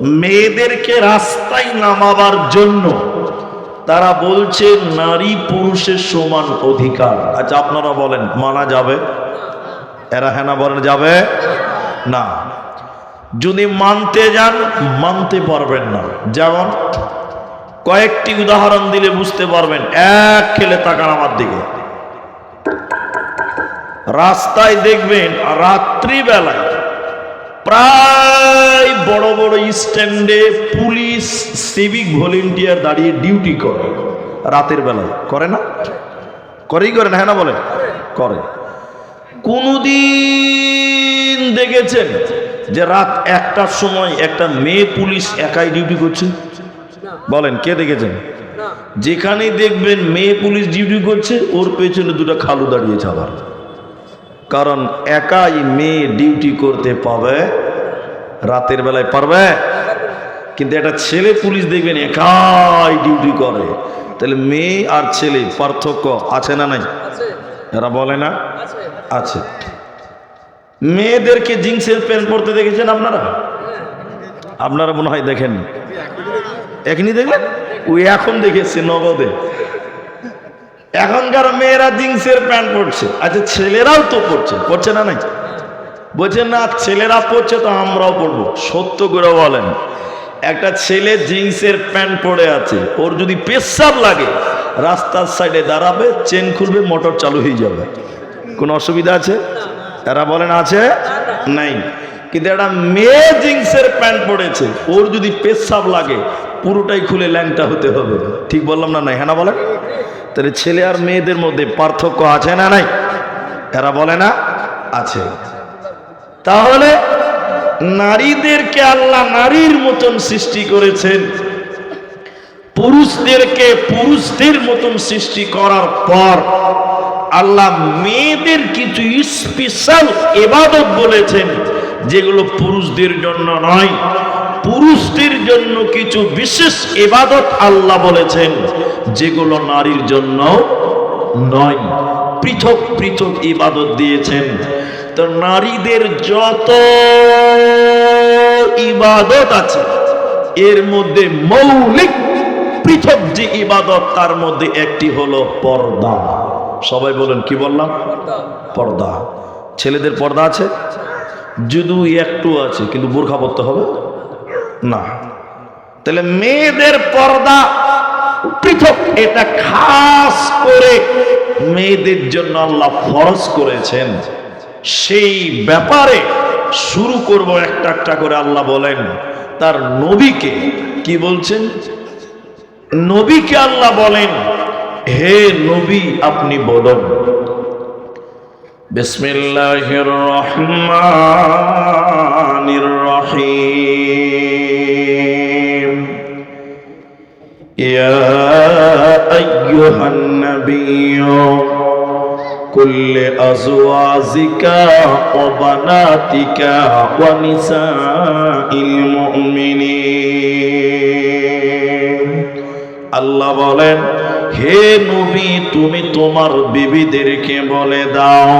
মেয়েদেরকে রাস্তায় নামাবার জন্য তারা বলছে, নারী পুরুষের সমান অধিকার। আচ্ছা আপনারা বলেন, মানা যাবে? এরা হেনা বলেন, যাবে? না। যদি মানতে যান, মানতে পারবেন না। যেমন, কয়েকটি উদাহরণ দিলে বুঝতে পারবেন, এক খেলে তাকান আমার দিকে। রাস্তায় দেখবেন, রাত্রিবেলায় প্রায় বড় বড় স্ট্যান্ডে পুলিশ সিভিক ভলেন্টিয়ার দাঁড়িয়ে ডিউটি করে। রাতের বেলায় করে না? করেই করে না হ্যাঁ না বলে? করে। কোনদিন দেখেছেন যে রাত একটার সময় একটা মেয়ে পুলিশ একাই ডিউটি করছে? বলেন কে দেখেছেন? যেখানে দেখবেন মেয়ে পুলিশ ডিউটি করছে ওর পেছনে দুটো খালু দাঁড়িয়েছে আবার। কারণ একাই মেয়ে ডিউটি করতে পাবে রাতের বেলায় পারবে। কিন্তু একটা ছেলে পুলিশ দেখবেন একাই ডিউটি করে। তাহলে মেয়ে আর ছেলে পার্থক্য আছে না নাই? এরা বলে না? আছে। মেয়েদেরকে জিন্সের প্যান্ট পরতে দেখেছেন আপনারা? আপনারা মনে হয় দেখেন এখনই দেখলেন? ওই এখন দেখেছে নগদে। এখনকার মেয়েরা জিন্সের প্যান্ট পরছে। আচ্ছা ছেলেরাও তো পরছে। পরছে না নাই? বলছে, না, ছেলেরা পরছে তো আমরাও পরবো। সত্য করে বলেন। একটা ছেলে জিন্সের প্যান্ট পরে আছে, ওর যদি পেশাব লাগে, রাস্তার সাইডে দাঁড়াবে, চেন খুলবে, মোটর চালু হয়ে যাবে। কোনো অসুবিধা আছে? এরা বলেন, আছে? নাই। কিন্তু একটা মেয়ে জিন্সের প্যান্ট পরেছে, ওর যদি পেশাব লাগে, পুরোটাই খুলে ল্যাংটা হতে হবে। ঠিক বললাম না নাই? হ্যাঁ বলেন? তাহলে ছেলে আর মেয়েদের মধ্যে পার্থক্য আছে না নাই? এরা বলে না, আছে। তাহলে নারীদেরকে আল্লাহ নারীর মতন সৃষ্টি করেছেন। পুরুষদেরকে পুরুষদের মতন সৃষ্টি করার পর আল্লাহ মেয়েদের কিছু স্পেশাল এবাদত বলেছেন, যেগুলো পুরুষদের জন্য নয়। পুরুষদের জন্য কিছু বিশেষ এবাদত আল্লাহ বলেছেন, যেগুলো নারীর জন্য নয়, পৃথক পৃথক ইবাদত দিয়েছেন। তো নারীদের যত ইবাদত আছে, এর মধ্যে মৌলিক পৃথক যে ইবাদত, তার মধ্যে একটি হলো পর্দা। সবাই বলেন, কি বললাম? পর্দা। ছেলেদের পর্দা আছে? যদু একটু আছে, কিন্তু বোরখা পরতে হবে। না। তাহলে মেয়েদের পর্দা পৃথক। এটা খাস করে মেয়েদের জন্য আল্লাহ ফরজ করেছেন। সেই ব্যাপারে শুরু করব একটা একটা করে আল্লাহ বলেন। তার নবীকে কি বলছেন? নবীকে আল্লাহ বলেন, হে নবী, আপনি বলুন বিসমিল্লাহির রহমানির রহিম। ইয়া আইয়ুহান নাবিয়্যু كل أزواجك وبناتك ونساء المؤمنين আল্লাহ বলেন হে নবী তুমি তোমার বিবিদেরকে বলে দাও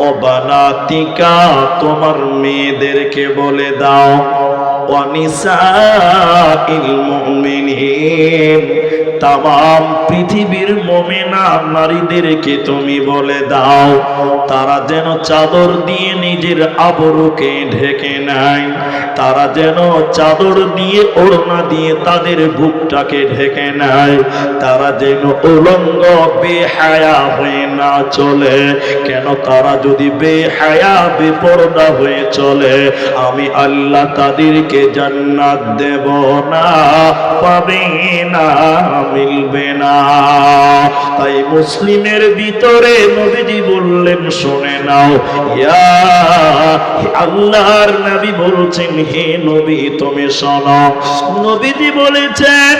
অবানাতিকা তোমার মেয়েদেরকে বলে দাও। অনিসা ইল তাম পৃথিবীর মমেনা নারীদেরকে তুমি বলে দাও, তারা যেন চাদর দিয়ে নিজের আবরুকে ঢেকে নেয়, তারা যেন চাদর দিয়ে ওড়না দিয়ে তাদের বুকটাকে ঢেকে নেয়, তারা যেন উলঙ্গ বেহায়া হয়ে না চলে, কেন তারা যদি বেহায়া, বেপরদা হয়ে চলে, আমি আল্লাহ তাদেরকে জান্নাত দেব না, পাবে না। মিলবে না। তাই মুসলিমের ভিতরে নবীজি বললেন, শুনে নাও, ইয়া আল্লাহর নবী বলছেন, হে নবী, তুমি শোনো। নবীজি বলেছেন,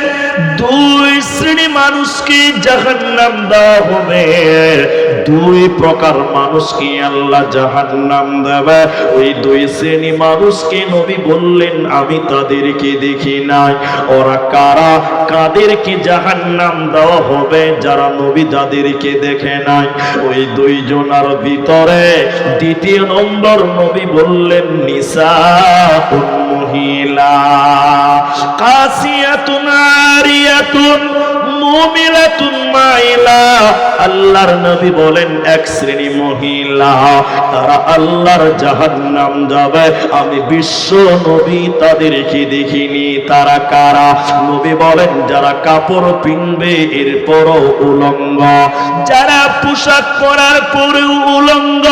দুই শ্রেণি মানুষকে জাহান্নাম দেওয়া হবে। দুই প্রকার মানুষকে আল্লাহ জাহান্নাম দেবে। ওই দুই শ্রেণি মানুষকে নবী বললেন, আমি তাদেরকে দেখি নাই। ওরা কারা? কাদেরকে জাহান্নাম দেওয়া হবে। যারা নবী যাদেরকে দেখে নাই, ওই দুইজনার ভিতরে। দ্বিতীয় নম্বর নবী বললেন, নিসা মহিলা, কাসিয়াতুন, আরিয়াতুন আল্লাহর নবী বলেন, এক শ্রেণি মহিলা, তারা আল্লাহর জাহান্নাম যাবে। আমি বিশ্ব নবী তাদেরকে দেখিনি, তারা কারা? নবী বলেন, যারা কাপড় পিনবে, এরপরও উলঙ্গ। যারা পোশাক পরার পরেও উলঙ্গ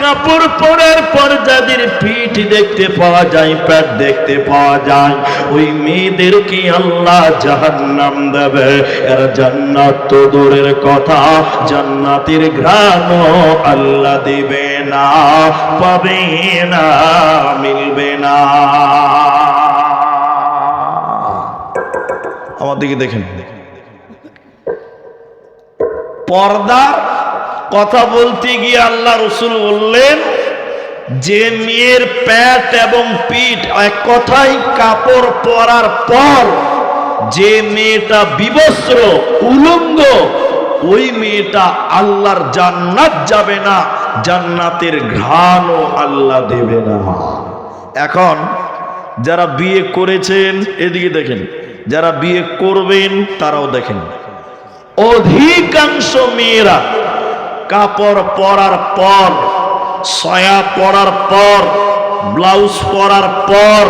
কাপড় পরার পর যাদের পিঠ দেখতে পাওয়া যায় পেট দেখতে পাওয়া যায়, ওই মেয়েদেরকে আল্লাহ জাহান্নাম দেবে? এর জান্নাত তো দূরের কথা, জান্নাতের ঘ্রাণ আল্লাহ দিবে না, পাবে না, মিলবে না। আমার দিকে দেখেন। পর্দার কথা বলতে গিয়ে আল্লাহ রসুল বললেন, যে মেয়ের প্যাট এবং পিঠ এক কথাই কাপড় পরার পর যে মেয়েটা বিবস্ত্র, উলঙ্গ, ওই মেয়েটা আল্লাহর জান্নাত যাবে না, জান্নাতের ঘ্রাণও আল্লাহ দেবে না। এখন যারা বিয়ে করেছেন, এদিকে দেখেন, যারা বিয়ে করবেন, তারাও দেখেন, অধিকাংশ মেয়েরা কাপড় পরার পর, সয়া পরার পর, ব্লাউজ পরার পর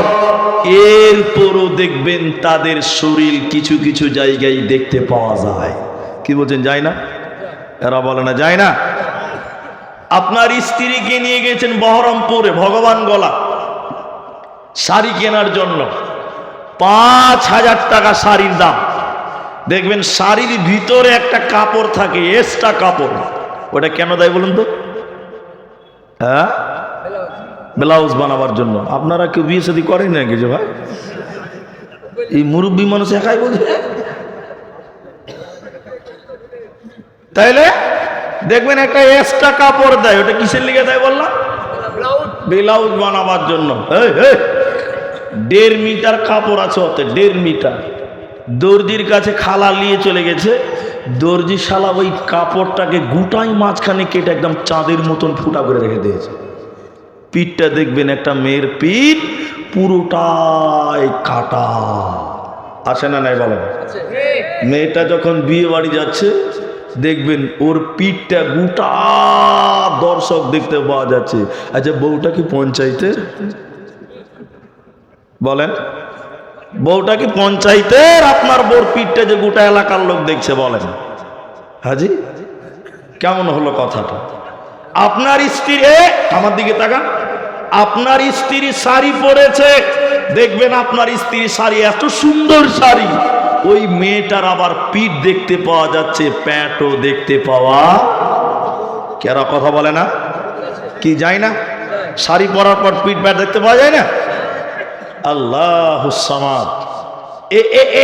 এরপরও দেখবেন তাদের শরীর কিছু কিছু জায়গায় দেখতে পাওয়া যায়। কি বলছেন, যায় না? এরা বলে না, যায় না? আপনার স্ত্রীকে নিয়ে গেছেন বহরমপুরে, ভগবান গলা, শাড়ি কেনার জন্য। পাঁচ হাজার টাকা শাড়ির দাম। দেখবেন শাড়ির ভিতরে একটা কাপড় থাকে, এক্সট্রা কাপড়। ওটা কেন দেয় বলুন তো? হ্যাঁ? ব্লাউজ বানাবার জন্য। আপনারা কেউ বিয়ে শাদি করেন না কিছু ভাই? এই মুরব্বী মানুষ একাই বোঝে? তাইলে দেখবেন একটা এক্সট্রা কাপড় দেয়, ওটা কিসের লিগে দেয় বললাম? ব্লাউজ বানাবার জন্য। দেড় মিটার কাপড় আছে ওতে দেড় মিটার। দর্জির কাছে খালা নিয়ে চলে গেছে দর্জি শালা ওই কাপড়টাকে গুটাই মাঝখানে কেটে একদম চাঁদের মতন ফুটা করে রেখে দিয়েছে। পিঠটা দেখবেন একটা মেয়ের পিঠ পুরোটাই কাটা। আসে না নাই বলেন? মেয়েটা যখন বিয়ে বাড়ি যাচ্ছে দেখবেন ওর পিঠটা গোটা দর্শক দেখতে পাওয়া যাচ্ছে। আচ্ছা বউটা কি পঞ্চায়েতের? বলেন। বউটা কি পঞ্চায়েতের আপনার বোর পিঠটা যে গোটা এলাকার লোক দেখছে বলেন। হাজি, কেমন হলো কথাটা? আপনার স্ত্রী আমার দিকে তাকান। আপনার স্ত্রী শাড়ি পরেছে। দেখবেন আপনার স্ত্রী শাড়ি এত সুন্দর শাড়ি। ওই মেয়েটার আবার পিঠ দেখতে পাওয়া যাচ্ছে, প্যাটও দেখতে পাওয়া। কেরা কথা বলে না? কি, যায় না? শাড়ি পরার পর পিঠ প্যাট দেখতে পাওয়া যায় না? আল্লাহ সামাদ।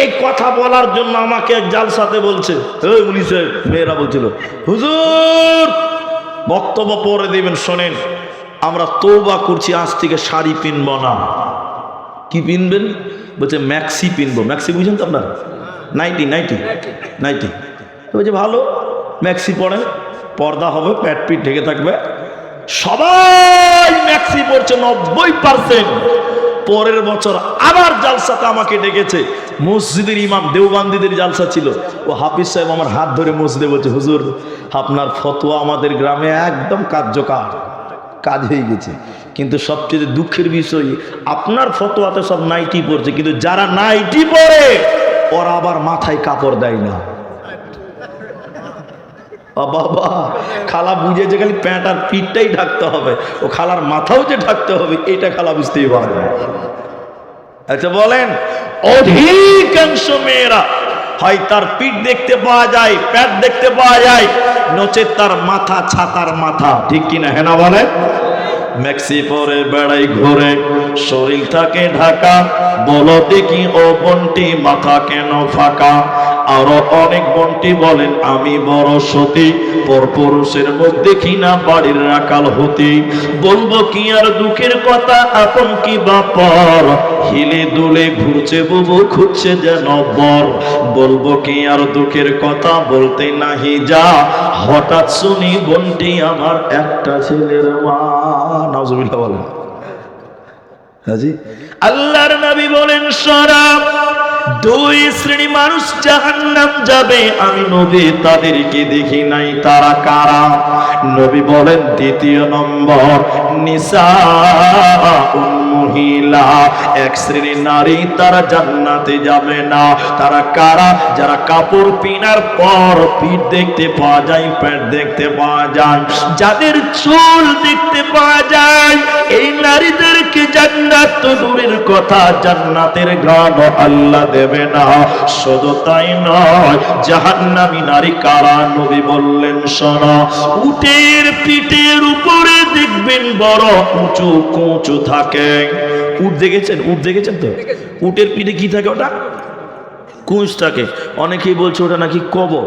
এই কথা বলার জন্য আমাকে এক জালসাতে বলছে ওই পুলিশের মেয়েরা বলছিল, হুজুর, বক্তব্য পরে দিবেন, শোনেন, আমরা তৌবা করছি, আজ থেকে শাড়ি পিনব না। কি পিনবেন? বলছে, ম্যাক্সি পিনবো। ম্যাক্সি বুঝেন তো আপনার? নাইটি নাইটি নাইটি বলছে, ভালো, ম্যাক্সি পরে পর্দা হবে প্যাট পিট ঢেকে থাকবে। সবাই ম্যাক্সি পড়ছে নব্বই পার্সেন্ট। পরের বছর আবার জালসাতে আমাকে ডেকেছে। মসজিদের ইমাম দেওবান্দিদের জালসা ছিল। ও হাফিজ সাহেব আমার হাত ধরে মসজিদে বলছে, হুজুর, আপনার ফতোয়া আমাদের গ্রামে একদম কার্যকর। কাজ হয়ে গেছে। কিন্তু সবচেয়ে দুঃখের বিষয়, আপনার ফতোয়াতে সব নাইটি পড়ছে কিন্তু যারা নাইটি পরে, ওরা আবার মাথায় কাপড় দেয় না। বাবা, খালা বুঝেছে খালি প্যাঁট আর পিঠটাই ঢাকতে হবে। ও খালার মাথাও যে ঢাকতে হবে, এটা খালা বুঝতেই পারে আচ্ছা বলেন, অধিকাংশ মেয়েরা হয় তার পিঠ দেখতে পাওয়া যায়, প্যাট দেখতে পাওয়া যায়, নচেত তার মাথা ছাতার মাথা, ঠিক কিনা হেনা বলে ম্যাক্সি পরে বেড়াই ঘুরে। শরীর থাকে ঢাকা, বলো দেখি ও বন্টি মাথা কেন ফাঁকা? আরও অনেক বন্টি বলেন, আমি বড় সতী, পরপুরুষের দেখি না বাড়ির রাকাল হতি। বলব কি আর দুঃখের কথা, আপন কি বাপর হিলে দুলে ঘুরছে বুবু, খুঁজছে যেন বর। বলব কি আর দুঃখের কথা, বলতে নাহি যা। হঠাৎ শুনি বন্টি আমার একটা ছেলের মা। নাজুবিল্লাহ বলেন। হাজি? আল্লাহর নবী বলেন সরাব দুই শ্রেণি মানুষ জাহান্নাম যাবে। আমি নবী তাদেরকে দেখি নাই তারা কারা? নবী বলেন দ্বিতীয় নম্বর নিসা মহিলা, এক শ্রেণির নারী তারা জান্নাতে যাবে না। তারা কারা? যারা কাপড় পিনার পর পিঠ দেখতে পাওয়া যায়, প্যান্ট দেখতে পাওয়া যায়, যাদের চুল দেখতে পাওয়া যায়, এই নারীদেরকে জান্নাত তো দূরের কথা, জান্নাতের গান আল্লাহ দেবে না। শুধু তাই নয়, জাহান্নামী নারী কারা? নবী বললেন, শোনো, উটের পিঠের উপরে দেখবেন বড় উঁচু কুঁচু থাকে। উট দেখেছেন? উট দেখেছেন তো? উটের পিঠে কি থাকে ওটা? কুঁচ থাকে। অনেকেই বলছে ওটা নাকি কবর।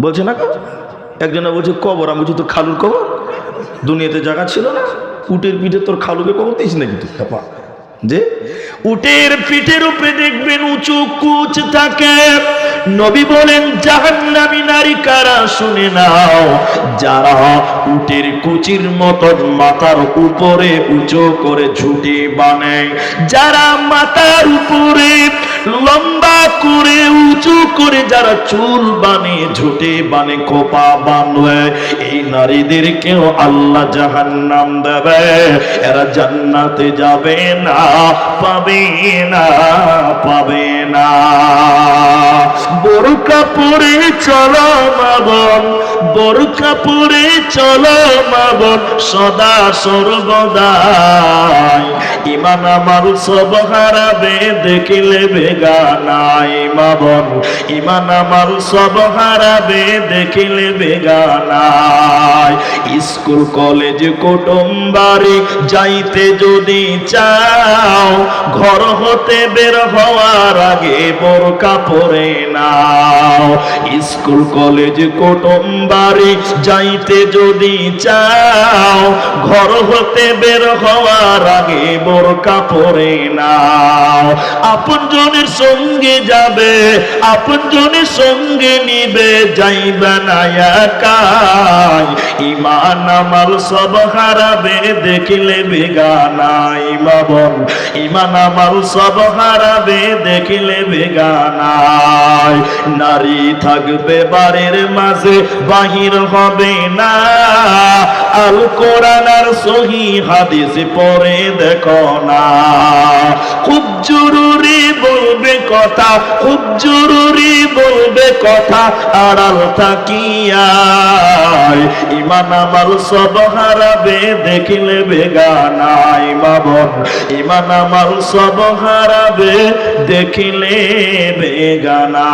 বলছে না? একজনে বলছে কবর। আমি বলছি তোর খালুর কবর? দুনিয়াতে জায়গা ছিল না। উটের পিঠে তোর খালুকে কবর দিস নাকি তুই? খাপা যে? উটের পিঠের উপরে দেখবেন উঁচু কুচ থাকে। নবী বলেন, জাহান্নামী নারী কারা শুনে নাও, যারা উটের কুচির মতন মাথার উপরে উঁচু করে ঝুটি বানায়। যারা মাথার উপরে লম্বা করে উঁচু করে যারা চুল বানে ঝুটে বানে খোপা বানবে এই নারীদেরকেও আল্লাহ জাহান্নাম দেবে। এরা জান্নাতে যাবে না, পাবে না পাবে না। বোরকা পরে চলো মাবন বোরকা পরে চলো মাবন সদা সর্বদাই ইমান আমার সব হারাবে, দেখিলে বেগানাই মাবন ইমান আমার সব হারাবে, দেখিলে বেগানাই স্কুল, কলেজ কুটুম বাড়ি যাইতে যদি চাও, ঘর হতে বের হওয়ার আগে বোরকা কাপড়ে নাও। স্কুল, কলেজ কুটুম বাড়ি যাইতে যদি চাও, ঘর হতে বের হওয়ার আগে বোরকা পরে নাও। আপন জনের সঙ্গে যাবে আপন জনের সঙ্গে নিবে, যাইবে না একাই। ইমান আমাল সব হারাবে দেখিলে বেগানাই বাবন ইমান আমাল সব হারাবে দেখিলে বেগানাই নারী থাকবে বাড়ির মাঝে, বাহির হবে না। আল কোরআন সহি হাদিস পরে দেখো না। খুব জরুরি বলবে কথা, খুব জরুরি বলবে কথা, আড়াল থাকিয়া ইমান আমাল সব হারাবে দেখিলে বেগানাই বাবন ইমান আমার সব হারাবে দেখিলে বেগানা